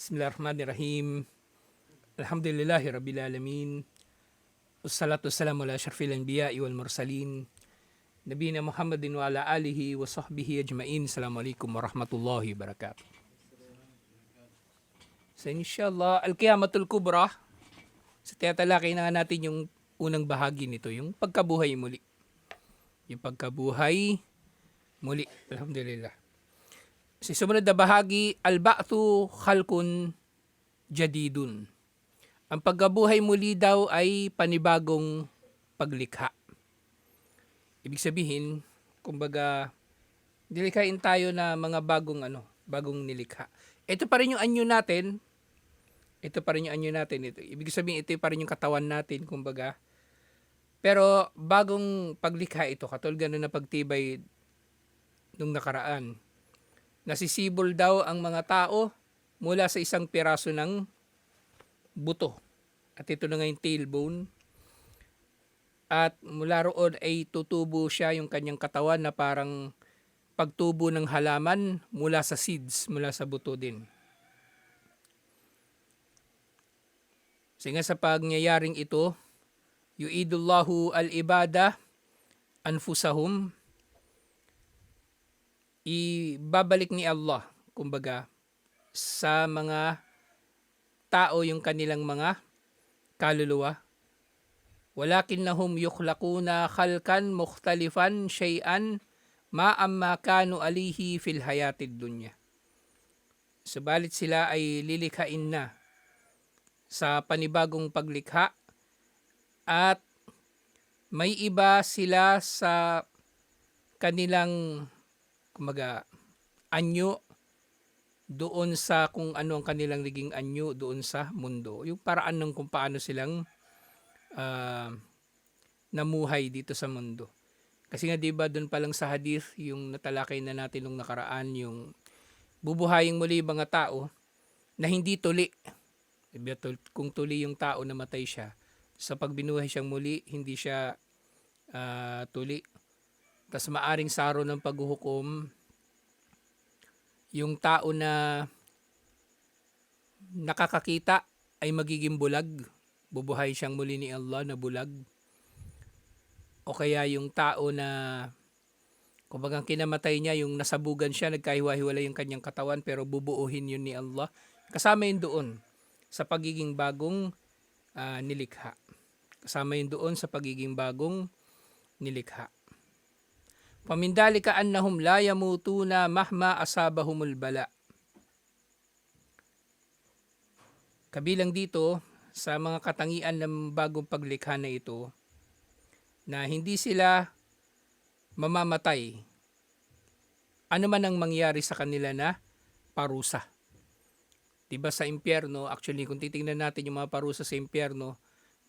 Bismillahirrahmanirrahim. Alhamdulillahi Rabbil Alamin. Wassalatu wassalamu ala syarfil anbiya wal mursalin. Nabiyina Muhammadin wa ala alihi wa sahbihi ajmain. Assalamualaikum warahmatullahi wabarakatuh. So inshallah, Al-Qiyamatul Kubra. Sa tiyatalakay na natin yung unang bahagi nito, yung pagkabuhay muli. Yung pagkabuhay muli. Alhamdulillah. Sa sumunod na bahagi, Al-Ba'thu Khalkun Jadidun. Ang pagkabuhay muli daw ay panibagong paglikha. Ibig sabihin, kumbaga, nilikhain tayo na mga bagong ano, bagong nilikha. Ito pa rin yung anyo natin. Ito pa rin yung anyo natin. Ito. Ibig sabihin, ito pa rin yung katawan natin, kumbaga. Pero bagong paglikha ito, katulad na pagtibay nung nakaraan. Nasisibol daw ang mga tao mula sa isang piraso ng buto. At ito na nga yung tailbone. At mula roon ay tutubo siya yung kanyang katawan na parang pagtubo ng halaman mula sa seeds, mula sa buto din. Sige sa pagyayaring ito, yuidullahu al-ibada anfusahum ibabalik ni Allah kumbaga sa mga tao yung kanilang mga kaluluwa. Walakin lahum yukhlaquna khalkan mukhtalifan shay'an ma amma kanu alihi fil hayatid dunya. Subalit sila ay lilikhain na sa panibagong paglikha at may iba sila sa kanilang kumaga anyo doon sa kung ano ang kanilang naging anyo doon sa mundo. Yung paraan ng kung paano silang ah, namuhay dito sa mundo. Kasi nga 'di ba doon pa lang sa hadith yung natalakay na natin nung nakaraan yung bubuhayin muli yung mga tao na hindi tuli. Diba, Kung tuli yung tao namatay siya, sa pagbinuhay siyang muli, hindi siya ah, tuli. Tapos maaring saro ng paghuhukom yung tao na nakakakita ay magiging bulag. Bubuhay siyang muli ni Allah na bulag. O kaya yung tao na kumbagang kinamatay niya, yung nasabugan siya, nagkahiwa-hiwalay yung kanyang katawan, pero bubuuhin yun ni Allah. Kasama yun doon sa pagiging bagong ah, nilikha. Kasama yun doon sa pagiging bagong nilikha. Pamindalika annahum la yamutuna mahma asabahumul bala. Kabilang dito sa mga katangian ng bagong paglikha na ito na hindi sila mamamatay ano man ang mangyari sa kanila na parusa. 'Di ba sa impyerno, actually kung titingnan natin yung mga parusa sa impyerno,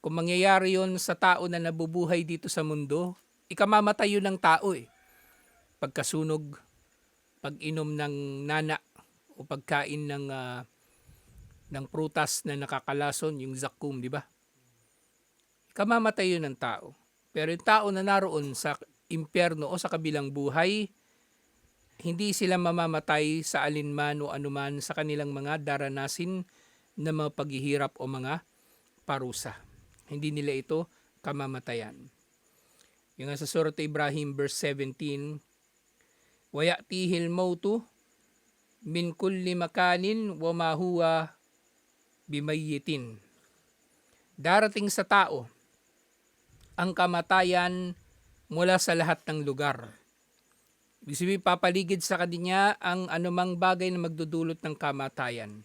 kung mangyayari yon sa tao na nabubuhay dito sa mundo, ikamamatay yun ng tao eh. Pagkasunog, pag-inom ng nana o pagkain ng ah, ng prutas na nakakalason, yung zakum, di ba? Ikamamatay yun ng tao. Pero yung tao na naroon sa impyerno o sa kabilang buhay, hindi sila mamamatay sa alinman o anuman sa kanilang mga daranasin na mga paghihirap o mga parusa. Hindi nila ito kamamatayan. Yung nga sa Surat Ibrahim verse 17, وَيَأْتِيهِ الْمَوْتُ مِنْ كُلِّ مَكَانٍ وَمَا هُوَ بِمَيِّتٍ Darating sa tao ang kamatayan mula sa lahat ng lugar. Ibig sabihin, papaligid sa kanya ang anumang bagay na magdudulot ng kamatayan.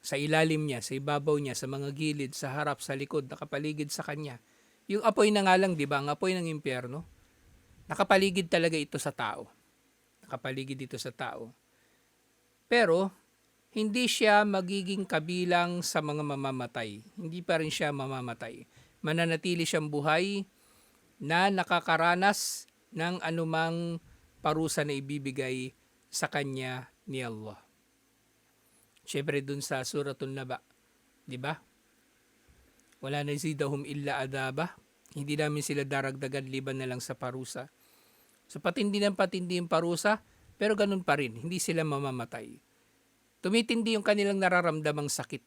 Sa ilalim niya, sa ibabaw niya, sa mga gilid, sa harap, sa likod, nakapaligid sa kanya. Yung apoy na nga lang, di ba? Ang apoy ng impyerno. Nakapaligid talaga ito sa tao. Nakapaligid ito sa tao. Pero, hindi siya magiging kabilang sa mga mamamatay. Hindi pa rin siya mamamatay. Mananatili siyang buhay na nakakaranas ng anumang parusa na ibibigay sa kanya ni Allah. Siyempre dun sa suratul Naba, di ba? Wala na zidahum illa adaba. Hindi namin sila daragdagan liban na lang sa parusa. Sa patindi ng patindi yung parusa, pero ganun pa rin, hindi sila mamamatay. tumitindi yung kanilang nararamdamang sakit.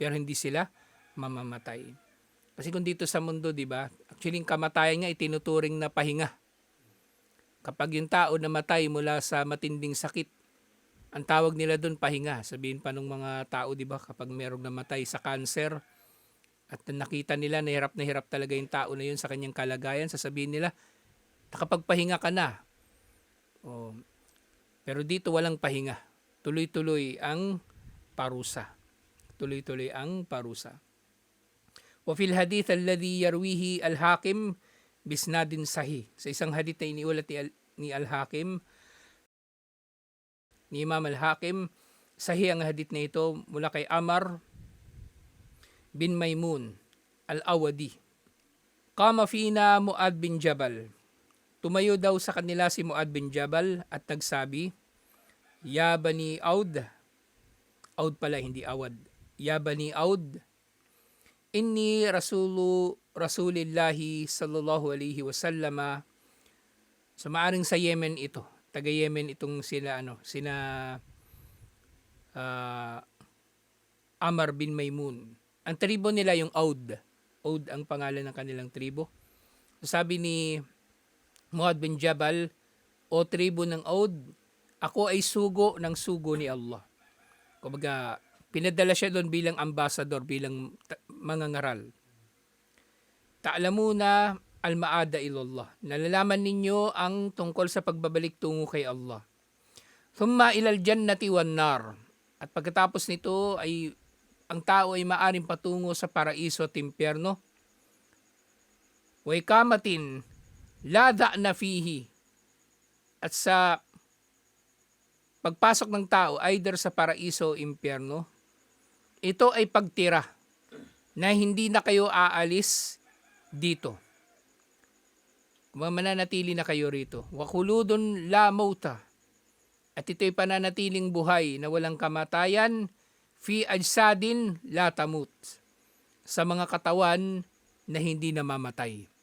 Pero hindi sila mamamatay. Kasi kung dito sa mundo, di ba, actually yung kamatayan nga itinuturing na pahinga. Kapag yung tao namatay mula sa matinding sakit, ang tawag nila doon pahinga. Sabihin pa ng mga tao, di ba, kapag merong namatay sa cancer, at nakita nila na hirap na hirap talaga yung tao na yun sa kanyang kalagayan, sasabihin nila, nakapagpahinga ka na. O, pero dito walang pahinga. Tuloy-tuloy ang parusa. Tuloy-tuloy ang parusa. Wafil hadith alladhi yarwihi al-hakim bisnadin sahih. Sa isang hadith na iniulat ni al-hakim, ni Imam al-hakim, sahih ang hadith na ito mula kay Amar bin Maimun al-Awadi. Kama fina Muad bin Jabal. Tumayo daw sa kanila si Muad bin Jabal at nagsabi, Ya Bani Aud, Aud pala, hindi Awad. Ya Bani Aud, Inni Rasulu Rasulillahi sallallahu alaihi wasallama So maaring sa Yemen ito. Taga Yemen itong sila ano, sina ah, Amar bin Maymun. Ang tribo nila yung Aud. Aud ang pangalan ng kanilang tribo. Sabi ni Muad bin Jabal, O tribo ng Aud, ako ay sugo ng sugo ni Allah. Kumbaga, pinadala siya doon bilang ambassador, bilang mangangaral. Ta'lamuna al-maada ilallah. Nalalaman ninyo ang tungkol sa pagbabalik tungo kay Allah. Thumma ilal jannati wan nar. At pagkatapos nito ay ang tao ay maaring patungo sa paraiso at impyerno. Wa ikamatin la na fihi. At sa pagpasok ng tao either sa paraiso o impyerno, ito ay pagtira na hindi na kayo aalis dito. Mananatili na kayo rito. Wakuludun la mauta. At ito'y pananatiling buhay na walang kamatayan, fi ajsadin la tamut. Sa mga katawan na hindi namamatay.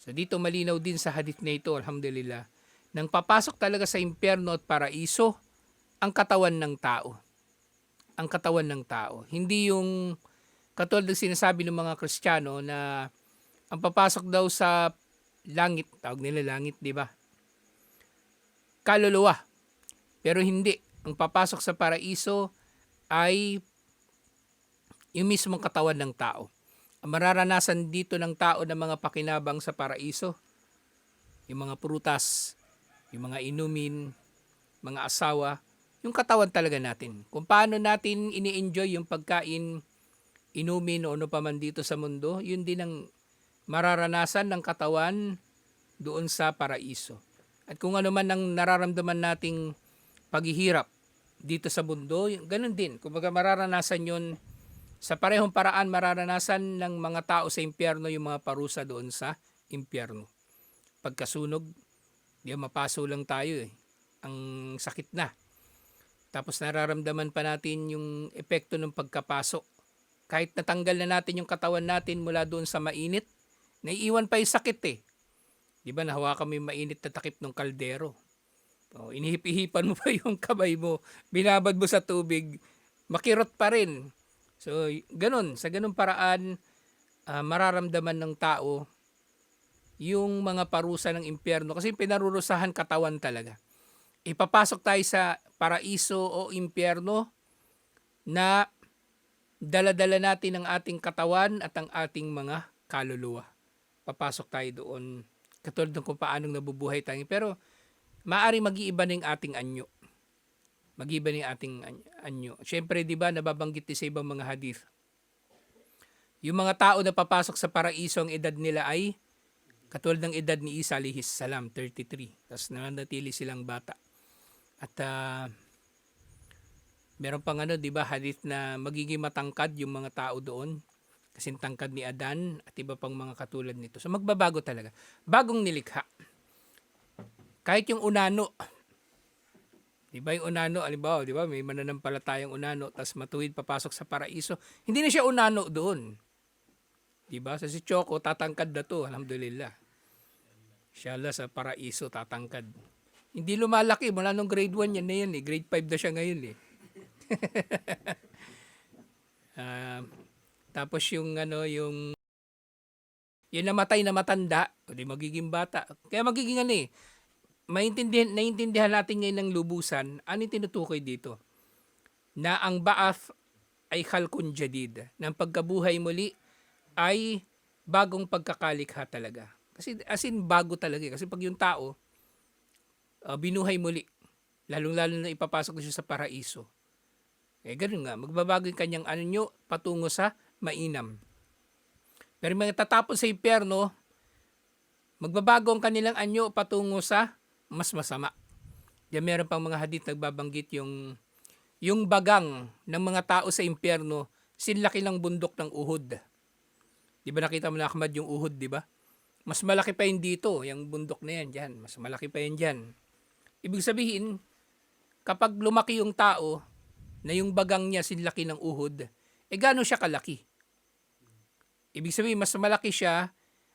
So dito malinaw din sa hadith na ito, alhamdulillah, nang papasok talaga sa impyerno at paraiso, ang katawan ng tao. Ang katawan ng tao. Hindi yung katulad ng sinasabi ng mga Kristiyano na ang papasok daw sa langit, tawag nila langit, di ba? Kaluluwa. Pero hindi. Ang papasok sa paraiso ay yung mismong katawan ng tao. Mararanasan dito ng tao ng mga pakinabang sa paraiso, yung mga prutas, yung mga inumin, mga asawa, yung katawan talaga natin. Kung paano natin ini-enjoy yung pagkain, inumin o ano pa man dito sa mundo, yun din ang mararanasan ng katawan doon sa paraiso. At kung ano man ang nararamdaman nating paghihirap dito sa mundo, ganun din. Kung mararanasan yun sa parehong paraan mararanasan ng mga tao sa impyerno yung mga parusa doon sa impyerno. Pagkasunog, di mapaso lang tayo eh. Ang sakit na. Tapos nararamdaman pa natin yung epekto ng pagkapasok. Kahit natanggal na natin yung katawan natin mula doon sa mainit, naiiwan pa yung sakit eh. Di ba nahawakan mo yung mainit na takip ng kaldero. O, inihip-ihipan mo pa yung kamay mo, binabad mo sa tubig, makirot pa rin. So, ganun, sa ganun paraan, ah, mararamdaman ng tao yung mga parusa ng impyerno kasi pinarurusahan katawan talaga. Ipapasok tayo sa paraiso o impyerno na daladala natin ang ating katawan at ang ating mga kaluluwa. Papasok tayo doon katulad ng kung paanong nabubuhay tayo. Pero maaari mag-iiba ng ating anyo. Mag-iiba ng ating an- anyo. Siyempre, di ba, nababanggit din sa ibang mga hadith. Yung mga tao na papasok sa paraiso, ang edad nila ay katulad ng edad ni Isa alihis salam, 33. Tapos nananatili silang bata. At ah, meron pang ano, di ba, hadith na magiging matangkad yung mga tao doon. Kasi tangkad ni Adan at iba pang mga katulad nito. So magbabago talaga. Bagong nilikha. Kahit yung unano, Di ba yung unano, alimbawa, di ba, may mananampalatayang unano, tas matuwid papasok sa paraiso. Hindi na siya unano doon. Di ba? Sa si Choco, tatangkad na to, alhamdulillah. Inshallah sa paraiso, tatangkad. Hindi lumalaki, mula nung grade 1 yan na yan eh. Grade 5 na siya ngayon eh. Ah, tapos yung ano, yung yung namatay na matanda, o di magiging bata. Kaya magiging ano eh, maintindihan, naiintindihan natin ngayon ng lubusan, ano yung tinutukoy dito? Na ang baath ay khalkun jadid, ng pagkabuhay muli ay bagong pagkakalikha talaga. Kasi as in bago talaga eh. Kasi pag yung tao, uh, binuhay muli, lalong-lalo na ipapasok siya sa paraiso. Eh, ganun nga, magbabago yung kanyang ano nyo, patungo sa mainam. Pero mga tatapos sa impyerno, magbabago ang kanilang anyo patungo sa mas masama. Diyan meron pang mga hadith nagbabanggit yung yung bagang ng mga tao sa impyerno, sinlaki ng bundok ng Uhud. Di ba nakita mo na Ahmad yung Uhud, di ba? Mas malaki pa yun dito, yung bundok na yan dyan. Mas malaki pa yan dyan. Ibig sabihin, kapag lumaki yung tao, na yung bagang niya sinlaki ng Uhud, eh gano'n siya kalaki? Ibig sabihin, mas malaki siya,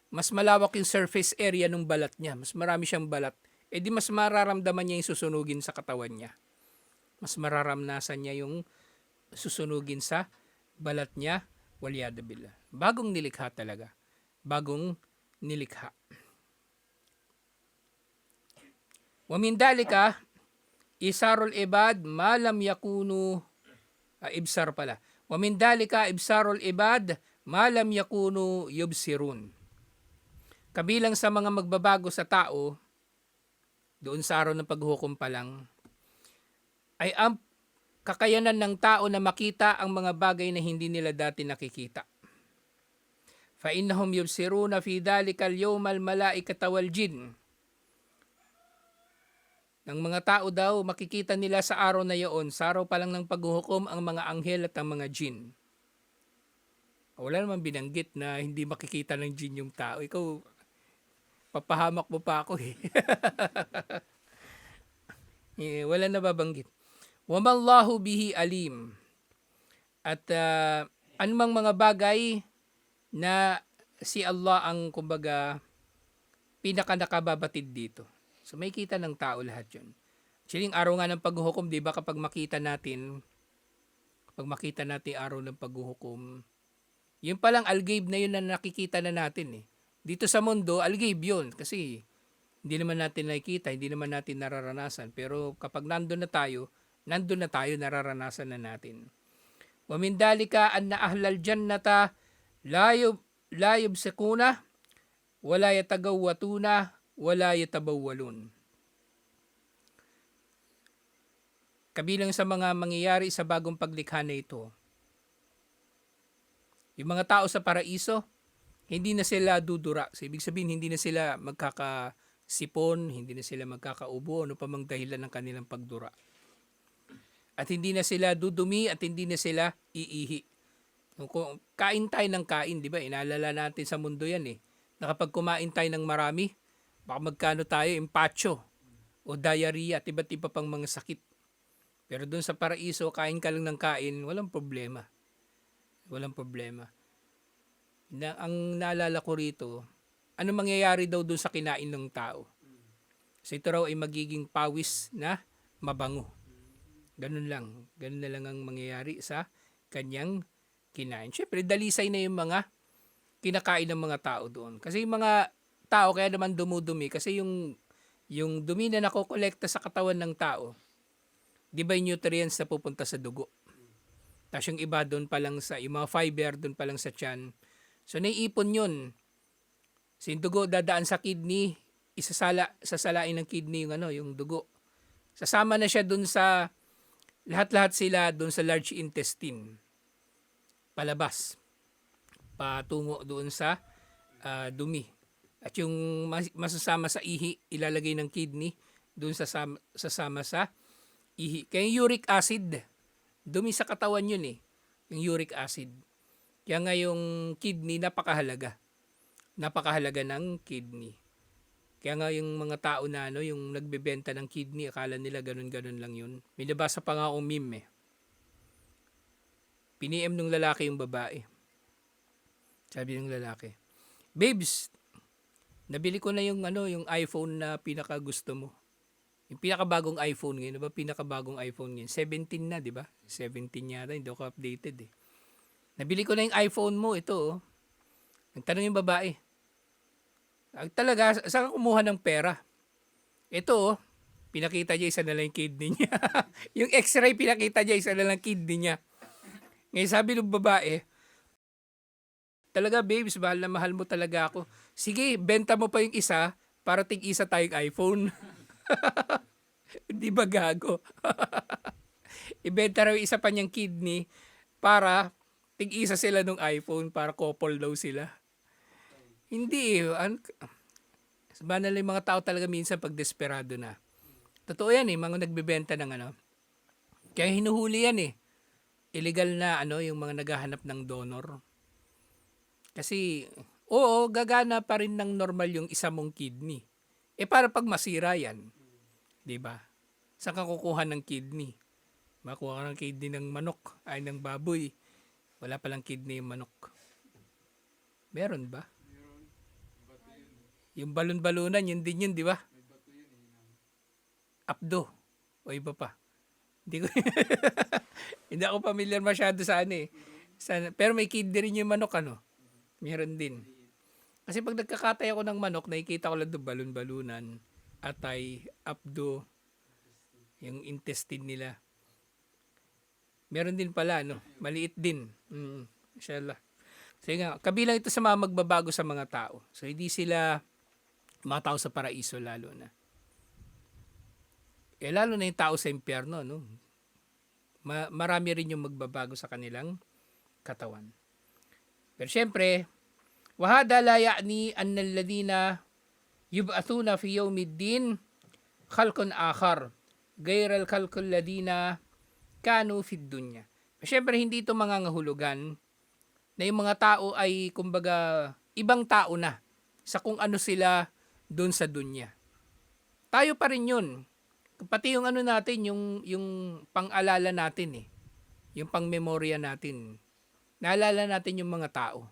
mas malawak yung surface area ng balat niya. Mas marami siyang balat. Eh di mas mararamdaman niya yung susunugin sa katawan niya. Mas mararamnasan niya yung susunugin sa balat niya. Waliyada billah. Bagong nilikha talaga. Bagong nilikha. Wamin dalika, isarul ibad malam yakunu ah, ibsar pala. Wamin dalika ibsarul ibad malam yakunu yubsirun. Kabilang sa mga magbabago sa tao, doon sa araw ng paghukom pa lang, ay ang kakayanan ng tao na makita ang mga bagay na hindi nila dati nakikita. فإنهم يبصرون في ذلك اليوم الملائكة والجن. Ng mga tao daw, makikita nila sa araw na iyon, sa araw pa lang ng paghuhukom ang mga anghel at ang mga jin. Wala naman binanggit na hindi makikita ng jin yung tao. Ikaw, papahamak mo pa ako eh. eh wala na babanggit. Wamallahu bihi alim. At uh, anumang mga bagay na si Allah ang kumbaga pinaka nakababatid dito. So may kita ng tao lahat 'yun. Actually, yung araw nga ng paghuhukom, 'di ba, kapag makita natin kapag makita natin araw ng paghuhukom, yun palang algabe na yun na nakikita na natin eh. Dito sa mundo, algabe yun kasi hindi naman natin nakikita, hindi naman natin nararanasan. Pero kapag nandun na tayo, nandun na tayo, nararanasan na natin. Wa min dalika anna ahlal jannata la yub la yubsikuna wala yatagawwatuna wala yatabawwalun. Kabilang sa mga mangyayari sa bagong paglikha na ito, yung mga tao sa paraiso, hindi na sila dudura. So, ibig sabihin, hindi na sila magkakasipon, hindi na sila magkakaubo, ano pa mang dahilan ng kanilang pagdura. At hindi na sila dudumi at hindi na sila iihi. Kung kain tayo ng kain, di ba? Inaalala natin sa mundo yan eh. Na kapag kumain tayo ng marami, baka magkano tayo, empacho o diarrhea at iba't iba pang mga sakit. Pero doon sa paraiso, kain ka lang ng kain, walang problema. Walang problema. Na, ang naalala ko rito, ano mangyayari daw doon sa kinain ng tao? So ito raw ay magiging pawis na mabango. Ganun lang. Ganun na lang ang mangyayari sa kanyang kinain. Siyempre, dalisay na yung mga kinakain ng mga tao doon. Kasi yung mga tao kaya naman dumudumi kasi yung yung dumi na nakokolekta sa katawan ng tao, di ba yung nutrients na pupunta sa dugo? Tapos yung iba doon pa lang sa, yung mga fiber doon pa lang sa tiyan. So naiipon yun. So dugo dadaan sa kidney, isasala, sasalain ng kidney yung ano, yung dugo. Sasama na siya doon sa, lahat-lahat sila doon sa large intestine. Palabas. Patungo doon sa uh, dumi. At yung masasama sa ihi, ilalagay ng kidney doon sa sasama sa ihi. Kaya yung uric acid, dumi sa katawan yun eh, yung uric acid. Kaya nga yung kidney napakahalaga. Napakahalaga ng kidney. Kaya nga yung mga tao na ano, yung nagbebenta ng kidney, akala nila ganun-ganun lang yun. May nabasa pa nga akong meme eh. Piniem ng lalaki yung babae. Sabi ng lalaki, Babes, nabili ko na yung ano, yung iPhone na pinaka gusto mo. Yung pinakabagong iPhone ngayon, 'di ba? Pinakabagong iPhone ngayon, 17 na, 'di ba? 17 yata, hindi ako updated eh. Nabili ko na yung iPhone mo, ito oh. Nagtanong yung babae. "Ah, Talaga, sa- saan kumuha ng pera? Ito oh, pinakita niya isa na lang yung kidney niya. yung x-ray pinakita niya isa na lang kidney niya. Ngayon sabi ng babae, talaga babes, mahal na mahal mo talaga ako. Sige, benta mo pa yung isa para tig-isa tayong iPhone. Hindi ba gago? Ibenta raw isa pa niyang kidney para tig-isa sila ng iPhone para couple daw sila. Hindi eh. An- Banal yung mga tao talaga minsan pag desperado na. Totoo yan eh, mga nagbebenta ng ano. Kaya hinuhuli yan eh. Illegal na ano, yung mga naghahanap ng donor. Kasi, oo, gagana pa rin ng normal yung isa mong kidney. Eh para pag masira yan, 'di ba? Saan ka kukuha ng kidney? Makuha ka ng kidney ng manok, ay ng baboy. Wala palang kidney yung manok. Meron ba? Yung balon-balunan, yun din yun, di ba? Apdo. O iba pa. Hindi ko Hindi ako familiar masyado sa ano eh. Pero may kidney rin yung manok ano. Meron din. Kasi pag nagkakatay ako ng manok, nakikita ko lang doon balon-balunan, atay, apdo, yung intestine nila. Meron din pala, no? Maliit din. Mm, inshallah. So nga, kabilang ito sa mga magbabago sa mga tao. So hindi sila mga tao sa paraiso lalo na. Eh lalo na yung tao sa impyerno, no? Ma- marami rin yung magbabago sa kanilang katawan. Pero syempre, wahada la ya'ni anna alladhina yub'athuna fi yawmiddin khalqun akhar ghayra al-khalqi alladhina kanu fid dunya. Siyempre, hindi ito mangangahulugan na yung mga tao ay, kumbaga, ibang tao na sa kung ano sila doon sa dunya. Tayo pa rin yun. Pati yung ano natin, yung, yung pang-alala natin eh. Yung pang-memorya natin. Naalala natin yung mga tao.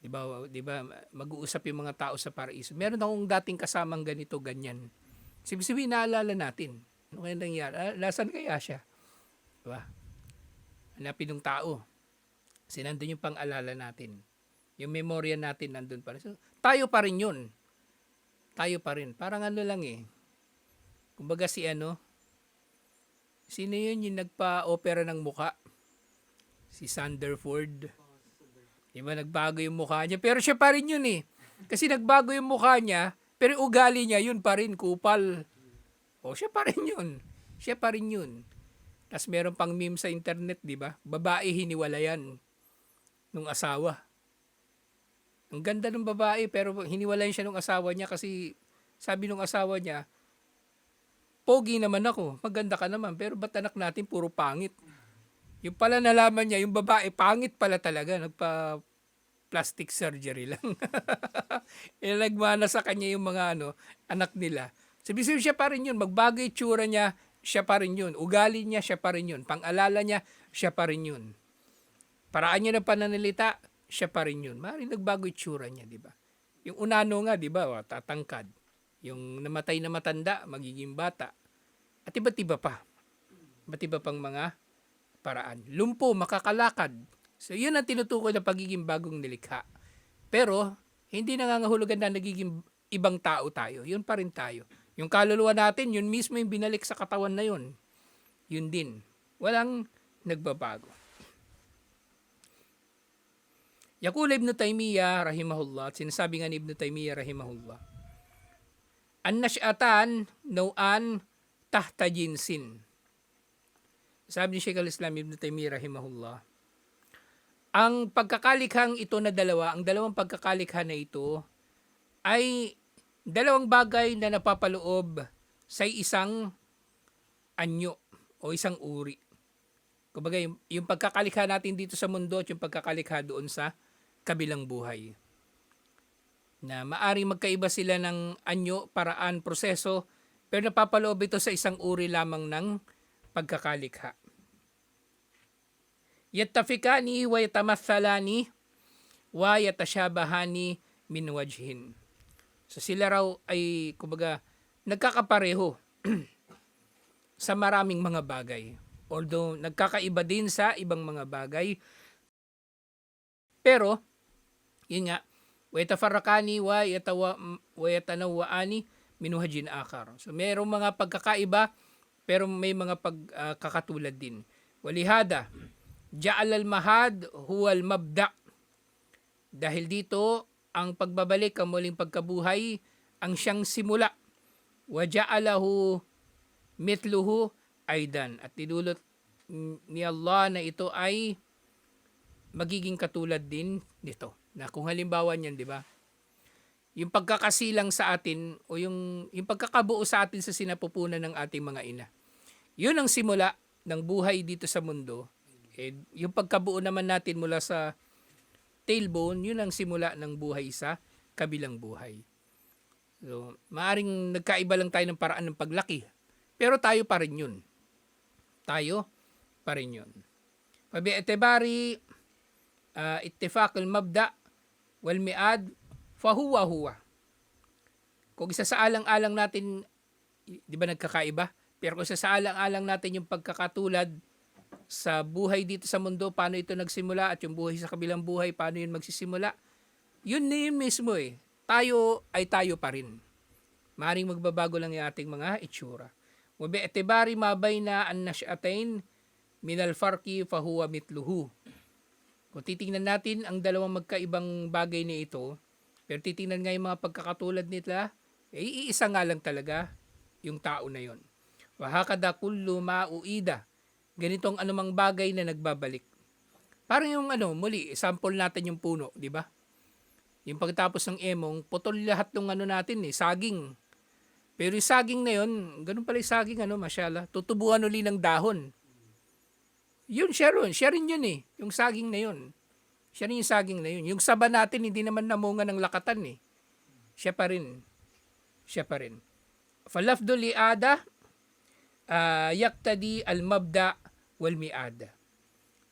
'Di ba? 'Di ba mag-uusap yung mga tao sa paraiso. Meron akong dating kasamang ganito ganyan. Sibisibi naalala natin. Ano kaya nangyari? Ah, Nasaan kaya siya? 'Di ba? Hanapin ng tao. Kasi nandun yung pang-alala natin. Yung memorya natin nandun pa rin. So, tayo pa rin yun. Tayo pa rin. Parang ano lang eh. Kumbaga si ano, sino yun yung nagpa-opera ng muka? Si Sanderford. Di ba nagbago yung mukha niya? Pero siya pa rin yun eh. Kasi nagbago yung mukha niya, pero ugali niya yun pa rin, kupal. O siya pa rin yun. Siya pa rin yun. Tapos meron pang meme sa internet, di ba? Babae hiniwalayan nung asawa. Ang ganda ng babae, pero hiniwalayan siya nung asawa niya kasi sabi nung asawa niya, Pogi naman ako, maganda ka naman, pero ba't anak natin puro pangit? Yung pala nalaman niya, yung babae, pangit pala talaga. Nagpa plastic surgery lang. eh, nagmana sa kanya yung mga ano, anak nila. Sabi sabi siya pa rin yun. Magbago yung tsura niya, siya pa rin yun. Ugali niya, siya pa rin yun. Pang-alala niya, siya pa rin yun. Paraan niya ng pananalita, siya pa rin yun. Maaaring nagbago yung tsura niya, di ba? Yung unano nga, di ba, wa, tatangkad. Yung namatay na matanda, magiging bata. At iba't iba pa. Iba't iba pang mga paraan. Lumpo, makakalakad. So, yun ang tinutukoy na pagiging bagong nilikha. Pero, hindi nangangahulugan na nagiging ibang tao tayo. Yun pa rin tayo. Yung kaluluwa natin, yun mismo yung binalik sa katawan na yun. Yun din. Walang nagbabago. Yakul Ibn Taymiyyah rahimahullah, at sinasabi nga ni Ibn Taymiyyah rahimahullah, an nasyatan nauan tahta jinsin. Sabi ni Sheikh al-Islam Ibn Taymiyyah rahimahullah, ang pagkakalikhang ito na dalawa, ang dalawang pagkakalikha na ito ay dalawang bagay na napapaloob sa isang anyo o isang uri. Kumbaga, yung, yung pagkakalikha natin dito sa mundo at yung pagkakalikha doon sa kabilang buhay. Na maaring magkaiba sila ng anyo, paraan, proseso, pero napapaloob ito sa isang uri lamang ng pagkakalikha. Yattafikani wa yatamathalani wa yatashabahani min wajhin. So sila raw ay kumbaga nagkakapareho sa maraming mga bagay. Although nagkakaiba din sa ibang mga bagay. Pero, yun nga, wetafarakani wa yatawa wa yatanawwaani minuhajin akar. So mayroong mga pagkakaiba pero may mga pagkakatulad din. Walihada, ja'al al-mahad huwa al-mabda. Dahil dito, ang pagbabalik, ang muling pagkabuhay, ang siyang simula. Wa ja'alahu mitluhu aidan. At tinulot ni Allah na ito ay magiging katulad din nito. Na kung halimbawa niyan, di ba? Yung pagkakasilang sa atin o yung, yung pagkakabuo sa atin sa sinapupunan ng ating mga ina. Yun ang simula ng buhay dito sa mundo. Eh, yung pagkabuo naman natin mula sa tailbone, yun ang simula ng buhay sa kabilang buhay. So, maaring nagkaiba lang tayo ng paraan ng paglaki. Pero tayo pa rin yun. Tayo pa rin yun. Pabi'etibari uh, ittifaq al-mabda wal mi'ad fahuwa huwa. Kung isa sa alang-alang natin, di ba nagkakaiba? Pero kung isa sa alang-alang natin yung pagkakatulad sa buhay dito sa mundo, paano ito nagsimula at yung buhay sa kabilang buhay, paano yun magsisimula, yun na yun mismo eh. Tayo ay tayo pa rin. Maring magbabago lang yung ating mga itsura. Wabi etibari mabay na an nasyatain minal farki fahuwa mitluhu. Kung titingnan natin ang dalawang magkaibang bagay na ito, pero titingnan nga yung mga pagkakatulad nila, eh, iisa nga lang talaga yung tao na yon. Wahakada kullu mauida. Ganitong anumang bagay na nagbabalik. Parang yung ano, muli, sample natin yung puno, di ba? Yung pagtapos ng emong, putol lahat ng ano natin eh, saging. Pero yung saging na yun, ganun pala yung saging, ano, masyala, tutubuan uli ng dahon. Yun, siya rin yun eh, yung saging na yun. Siya rin yung saging na yun. Yung saba natin, hindi naman namunga ng lakatan eh. Siya pa rin. Siya pa rin. Falafdo li'ada, uh, yaktadi al-mabda wal mi'ada.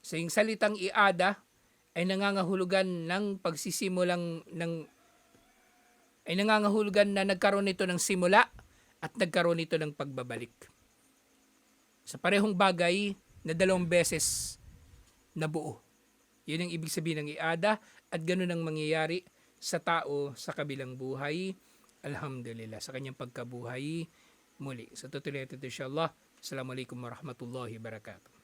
So yung salitang iada ay nangangahulugan ng pagsisimulang ng ay nangangahulugan na nagkaroon nito ng simula at nagkaroon nito ng pagbabalik. Sa parehong bagay na dalawang beses na buo. Yun ang ibig sabihin ng iada at ganun ang mangyayari sa tao sa kabilang buhay. Alhamdulillah sa kanyang pagkabuhay muli. Sa tutuloy ito insyaAllah. Assalamualaikum warahmatullahi wabarakatuh.